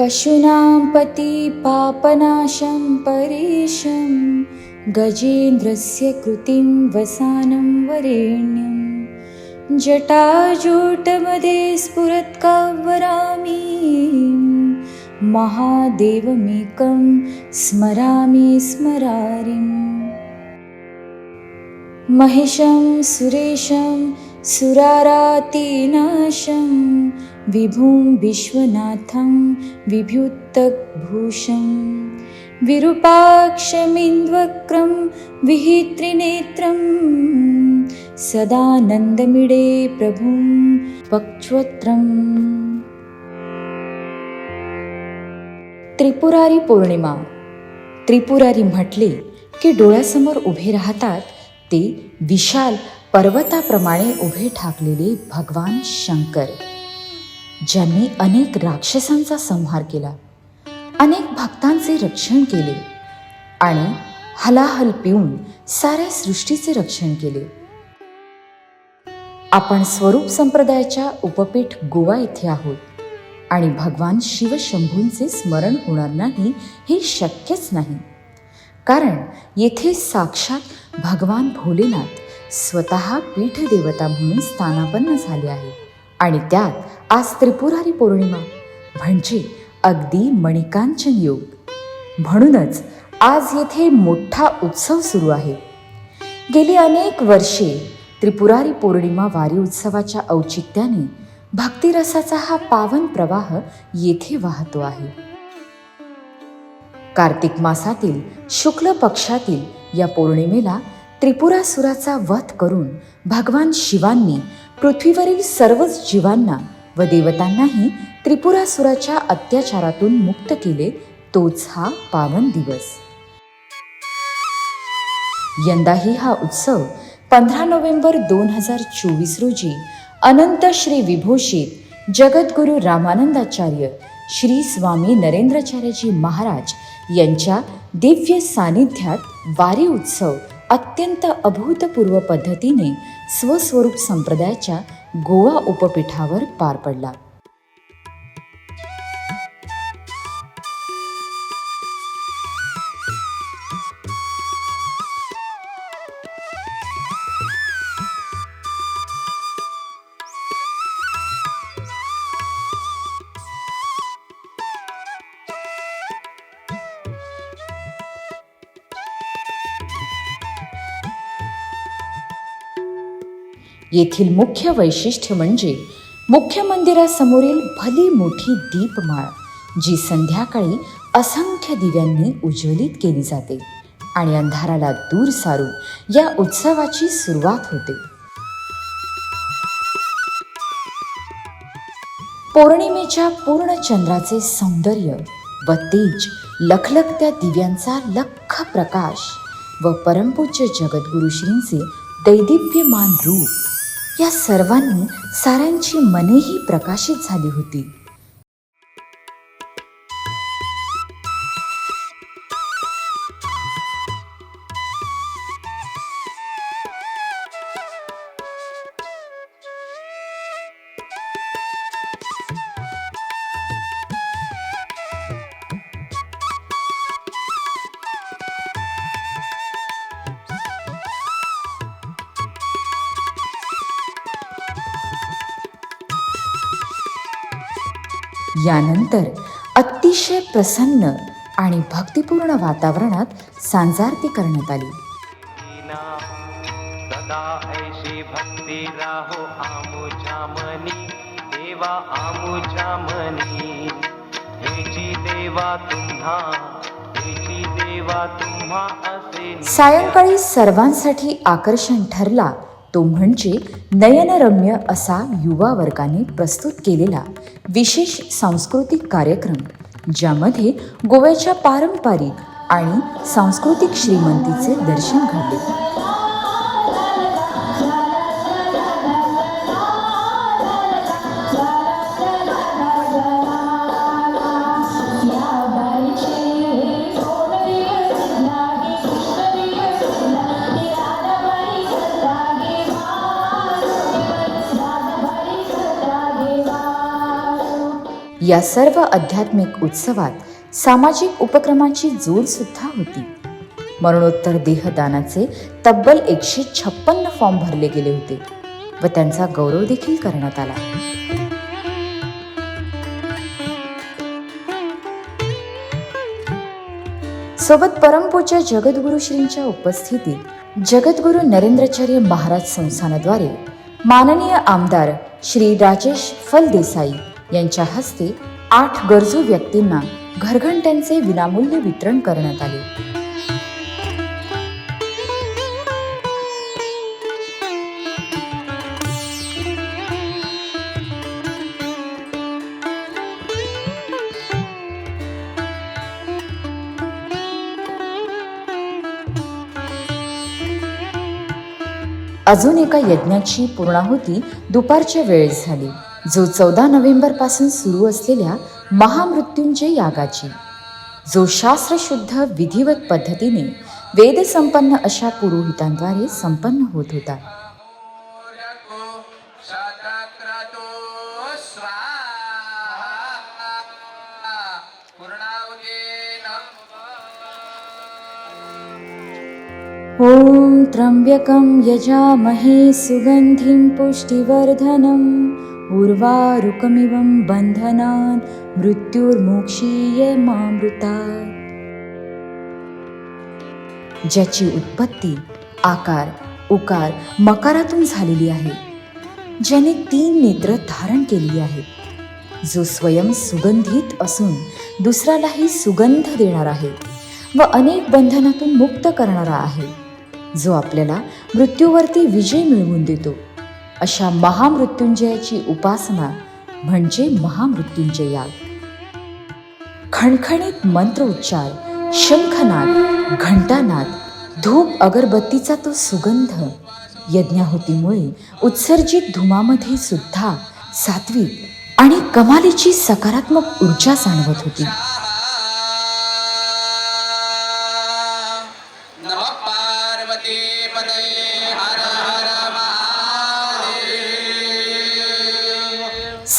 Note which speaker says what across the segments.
Speaker 1: पशूनां पतिपापनाशं परेशं गजेन्द्रस्य कृतिं वसानं वरेण्यं। जटाजूटमध्ये स्फुरत्कावरामि महादेवमेकं स्मरामि स्मरारिम् महिषं सुरेशं सुरारातिनाशं विभुं विश्वनाथं विभ्युत्तभूषं विरूपाक्षमिन्द्वक्रं विहित्रिनेत्रं सदानन्दमिडे प्रभुं पक्ष्वत्रम् त्रिपुरारी पौर्णिमा। त्रिपुरारी म्हटले की डोळ्यासमोर उभे राहतात ते विशाल पर्वताप्रमाणे उभे ठाकलेले भगवान शंकर। ज्यांनी अनेक राक्षसांचा संहार केला अनेक भक्तांचे रक्षण केले आणि हलाहल पिऊन साऱ्या सृष्टीचे रक्षण केले. आपण स्वरूप संप्रदायाच्या उपपीठ गोवा येथे आहोत आणि भगवान शिवशंभूंचे स्मरण होणार नाही हे शक्यच नाही. कारण येथे साक्षात भगवान भोलेनाथ स्वतः पीठदेवता म्हणून स्थानापन्न झाले आहे आणि त्यात आज त्रिपुरारी पौर्णिमा म्हणजे अगदी मणिकांचन योग. म्हणूनच आज येथे मोठा उत्सव सुरू आहे. गेली अनेक वर्षे त्रिपुरारी पौर्णिमा वारी उत्सवाच्या औचित्याने भक्तिरसाचा हा पावन प्रवाह येथे वाहतो आहे. कार्तिक मासातील शुक्ल पक्षातील या पौर्णिमेला त्रिपुरासुराचा वध करून भगवान शिवांनी पृथ्वीवरील सर्वच जीवांना व देवतांनाही त्रिपुरासुराच्या अत्याचारातून मुक्त केले तोच हा पावन दिवस. यंदाही हा उत्सव पंधरा नोव्हेंबर दोन हजार चोवीस रोजी अनंत श्री विभूषित जगद्गुरु रामानंदाचार्य श्री स्वामी नरेंद्राचार्यजी महाराज यांच्या दिव्य सानिध्यात वारी उत्सव अत्यंत अभूतपूर्व पद्धतीने स्वस्वरूप संप्रदायाच्या गोवा उपपीठावर पार पडला. येथील मुख्य वैशिष्ट्य म्हणजे मुख्य मंदिरासमोरील भली मोठी दीपमाळ जी संध्याकाळी असंख्य दिव्यांनी उज्ज्वलित केली जाते आणि अंधाराला दूर सारून या उत्सवाची सुरुवात होते. पौर्णिमेच्या पूर्ण चंद्राचे सौंदर्य व तेज लखलखत्या दिव्यांचा लख प्रकाश व परमपूज्य जगद्गुरु श्रींचे दैदिव्यमान रूप या सर्वांनी साऱ्यांची मनेही प्रकाशित झाली होती. यानंतर अतिशय प्रसन्न आणि भक्तिपूर्ण वातावरणात सांजारती करण्यात आली.
Speaker 2: कीना सदा ऐशी भक्ती राहो आमुच्या मनी देवा आमुच्या मनी हेची देवा तुम्हा हेची देवा तुम्हा असे
Speaker 1: सायंकाळी सर्वांसाठी आकर्षण ठरला तो म्हणजे नयनरम्य असा युवा वर्गाने प्रस्तुत केलेला विशेष सांस्कृतिक कार्यक्रम ज्यामध्ये गोव्याच्या पारंपरिक आणि सांस्कृतिक श्रीमंतीचे दर्शन घडले. या सर्व आध्यात्मिक उत्सवात सामाजिक उपक्रमाची जोड सुद्धा होती. मरणोत्तर देहदानाचे तब्बल एकशे छप्पन्न फॉर्म भरले गेले होते व त्यांचा गौरव देखील करण्यात आला. सोबत परमपूज्य जगद्गुरु श्रींच्या उपस्थितीत जगद्गुरु नरेंद्रचार्य महाराज संस्थानाद्वारे माननीय आमदार श्री राजेश फलदेसाई यांच्या हस्ते आठ गरजू व्यक्तींना घरघंट्यांचे विनामूल्य वितरण करण्यात आले. अजून एका यज्ञाची पूर्णाहुती दुपारच्या वेळेस झाली. जो चौदा नोव्हेंबरपासून सुरू असलेल्या महामृत्युंजय यागाची जो शास्त्रशुद्ध विधिवत पद्धतीने वेदसंपन्न अशा पुरोहितांद्वारे संपन्न होत होता. ॐ त्र्यम्बकं यजामहे सुगन्धिं पुष्टिवर्धनम् उर्वारुकमिवं बन्धनान् मृत्युर्मोक्षीय मामृतात् ज्याची उत्पत्ती आकार उकार मकारातून झालेली आहे ज्याने तीन नेत्र धारण केली आहेत जो स्वयं सुगंधित असून दुसऱ्यालाही सुगंध देणार आहे व अनेक बंधनातून मुक्त करणारा आहे जो आपल्याला मृत्यूवरती विजय मिळवून देतो. अशा महामृत्युंजयाची उपासना म्हणजे महामृत्युंजय. याग खणखणीत मंत्रोच्चार शंखनाद घंटानाद धूप अगरबत्तीचा तो सुगंध यज्ञाहुतीमुळे उत्सर्जित धुमामध्ये सुद्धा सात्विक आणि कमालीची सकारात्मक ऊर्जा जाणवत होती.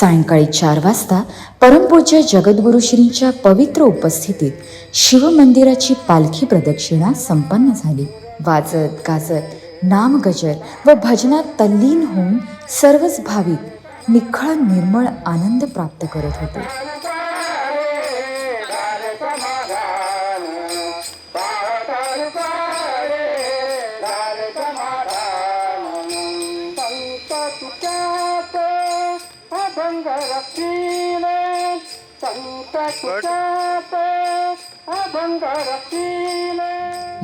Speaker 1: सायंकाळी चार वाजता परमपूज्य जगद्गुरु श्रींच्या पवित्र उपस्थितीत शिवमंदिराची पालखी प्रदक्षिणा संपन्न झाली. वाजत गाजत नामगजर व भजनात तल्लीन होऊन सर्वच भाविक निखळ निर्मळ आनंद प्राप्त करत होते.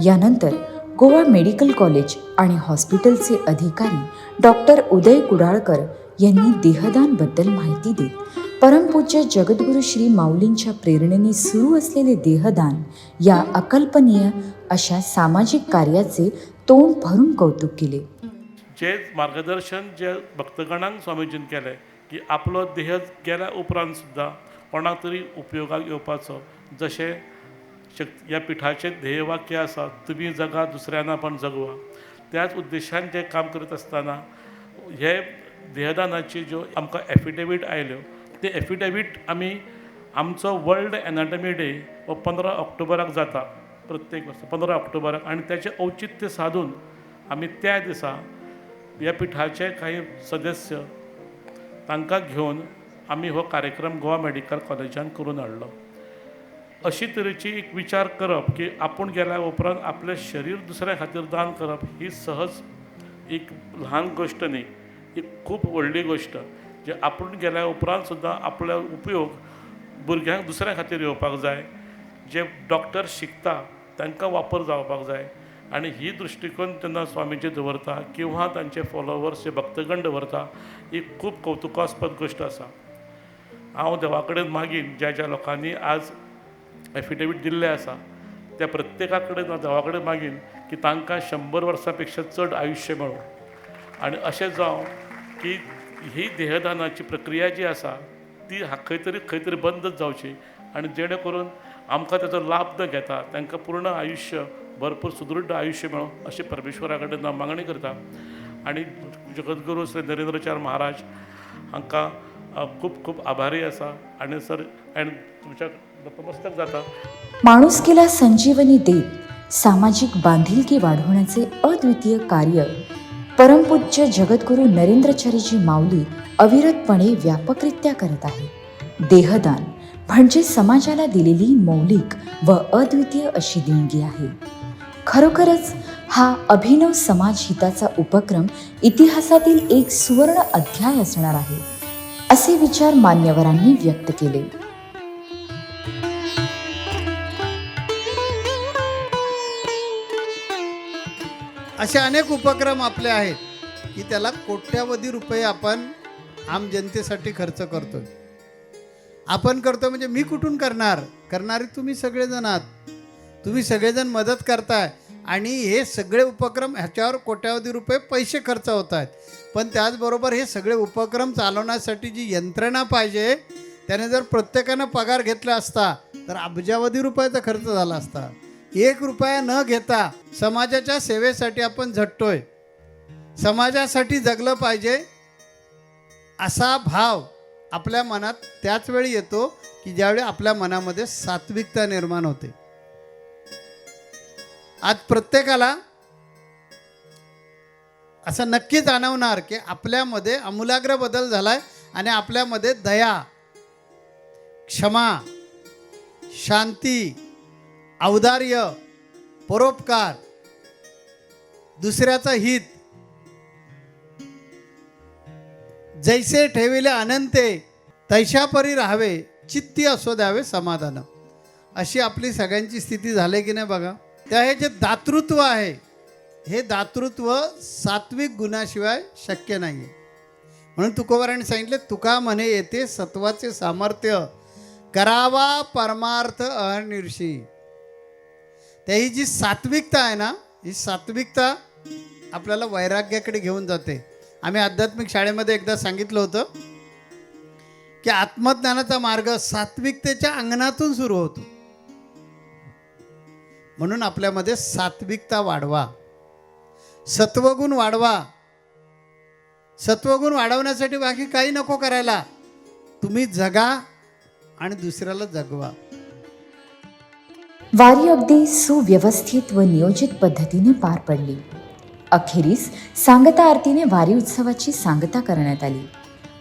Speaker 1: यानंतर गोवा मेडिकल कॉलेज आणि हॉस्पिटलचे अधिकारी डॉक्टर उदय कुडाळकर यांनी देहदानबद्दल माहिती देत परमपूज्य जगद्गुरु श्री माऊलींच्या प्रेरणेने सुरू असलेले देहदान या अकल्पनीय अशा सामाजिक कार्याचे तोंड भरून कौतुक केले.
Speaker 3: जे मार्गदर्शन जे भक्तगणांक स्वामीजीन केले की आपलो देह गेल्या उपरांत सुद्दां कोणाक तरी उपयोगाक येवपाचो. जशें शक ह्या पिठाचें ध्येयवाक्य आसा तुमी जगा दुसऱ्यांना पण जगवा. त्याच उद्देशान जें काम करत आसतना हे देहदानाची ज्यो आमकां एफिडेवीट आयल्यो ते एफिडेवीट आमी आमचो वर्ल्ड एनाटमी डे हो पंदरा ऑक्टोबराक जाता प्रत्येक वर्सा पंदरा ऑक्टोबराक. आनी तेचें औचित्य साधून आमी त्या दिसा ह्या पिठाचे काही सदस्य तांकां घेवन आमी हो कार्यक्रम गोवा मेडिकल कॉलेजान करून हाडलो अशी तरेची एक विचार करप की आपूण गेल्या उपरांत आपलें शरीर दुसऱ्या खातीर दान करप ही सहज एक ल्हान गोश्ट न्ही एक खूब व्हडली गोश्ट जे आपूण गेल्या उपरांत सुद्दां आपलो उपयोग भुरग्यांक दुसऱ्या खातीर येवपाक जाय जे डॉक्टर शिकता तांकां वापर जावपाक जाय. आनी ही दृश्टीकोन तेन्ना स्वामीजी दवरता किंवा तांचे फॉलोवर्स जे भक्तगण दवरता ही खूब कौतुकास्पद गोश्ट आसा. हांव देवा कडेन मागीन ज्या ज्या लोकांनी आज एफिडेवीट दिल्ले आसा त्या प्रत्येका कडेन हांव देवा कडेन मागीन की तांकां शंबर वर्सां पेक्षा चड आयुश्य मेळूं. आनी अशें जावं की ही देहदानाची प्रक्रिया जी आसा ती खंय तरी खंय तरी बंदच जावची. आनी जेणे करून आमकां ताचो लाभ न घेता तांकां पूर्ण आयुश्य भरपूर सुदृढ आयुश्य मेळूं अशी परमेश्वरा कडेन हांव मागणी करता. आनी जगद्गुरू श्री नरेंद्रचार महाराज हांकां खूप खूप आभारी असा. आणि सर आणि तुमच्या नतमस्तक जाता.
Speaker 1: माणुसकीला संजीवनी देत सामाजिक बांधिलकी वाढवण्याचे अद्वितीय कार्य परमपूज्य जगद्गुरू नरेंद्रचारीजी माऊली अविरतपणे व्यापकरित्या करत आहे. देहदान म्हणजे समाजाला दिलेली मौलिक व अद्वितीय अशी देणगी आहे. खरोखरच हा अभिनव समाज हिताचा उपक्रम इतिहासातील एक सुवर्ण अध्याय असणार आहे. असे विचार मान्यवरांनी व्यक्त केले.
Speaker 4: असे अनेक उपक्रम आपले आहेत की त्याला कोट्यावधी रुपये आपण आम जनतेसाठी खर्च करतोय. आपण करतो म्हणजे मी कुठून करणार? करणारे तुम्ही सगळेजण आहात. तुम्ही सगळेजण मदत करताय. आणि हे सगळे उपक्रम ह्याच्यावर कोट्यावधी रुपये पैसे खर्च होत आहेत. पण त्याचबरोबर हे सगळे उपक्रम चालवण्यासाठी जी यंत्रणा पाहिजे त्याने जर प्रत्येकानं पगार घेतला असता तर अब्जावधी रुपयाचा खर्च झाला असता. एक रुपया न घेता समाजाच्या सेवेसाठी आपण झटतोय. समाजासाठी जगलं पाहिजे असा भाव आपल्या मनात त्याच वेळी येतो की ज्यावेळी आपल्या मनामध्ये सात्विकता निर्माण होते. आज प्रत्येकाला असं नक्की जाणवणार की आपल्यामध्ये आमूलाग्र बदल झालाय आणि आपल्यामध्ये दया क्षमा शांती औदार्य परोपकार दुसऱ्याचं हित जैसे ठेविले अनंते तैशापरी राहावे चित्ती असो द्यावे समाधान. अशी आपली सगळ्यांची स्थिती झाली की नाही बघा? त्या हे जे दातृत्व आहे हे दातृत्व सात्विक गुणाशिवाय शक्य नाही आहे म्हणून तुकोबाराने सांगितले तुका म्हणे येते सत्वाचे सामर्थ्य करावा परमार्थ अनिर्षी. त्या ही जी सात्विकता आहे ना ही सात्विकता आपल्याला वैराग्याकडे घेऊन जाते. आम्ही आध्यात्मिक शाळेमध्ये एकदा सांगितलं होतं की आत्मज्ञानाचा मार्ग सात्विकतेच्या अंगणातून सुरू होतो. म्हणून आपल्यामध्ये सात्विकता वाढवा. सत्वगुण वाढवा. सत्वगुण वाढवण्यासाठी बाकी काही नको करायला. तुम्ही जगा आणि दुसऱ्याला जगवा.
Speaker 1: वारी अगदी सुव्यवस्थित व नियोजित पद्धतीने पार पडली. अखेरीस सांगता आरतीने वारी उत्सवाची सांगता करण्यात आली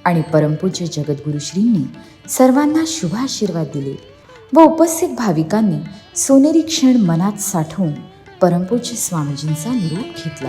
Speaker 1: आणि परमपूज्य जगद्गुरुश्रींनी सर्वांना शुभ आशीर्वाद दिले व उपस्थित भाविकांनी सोनेरी क्षण मनात साठवून परमपूज्य स्वामीजींचा निरोप घेतला.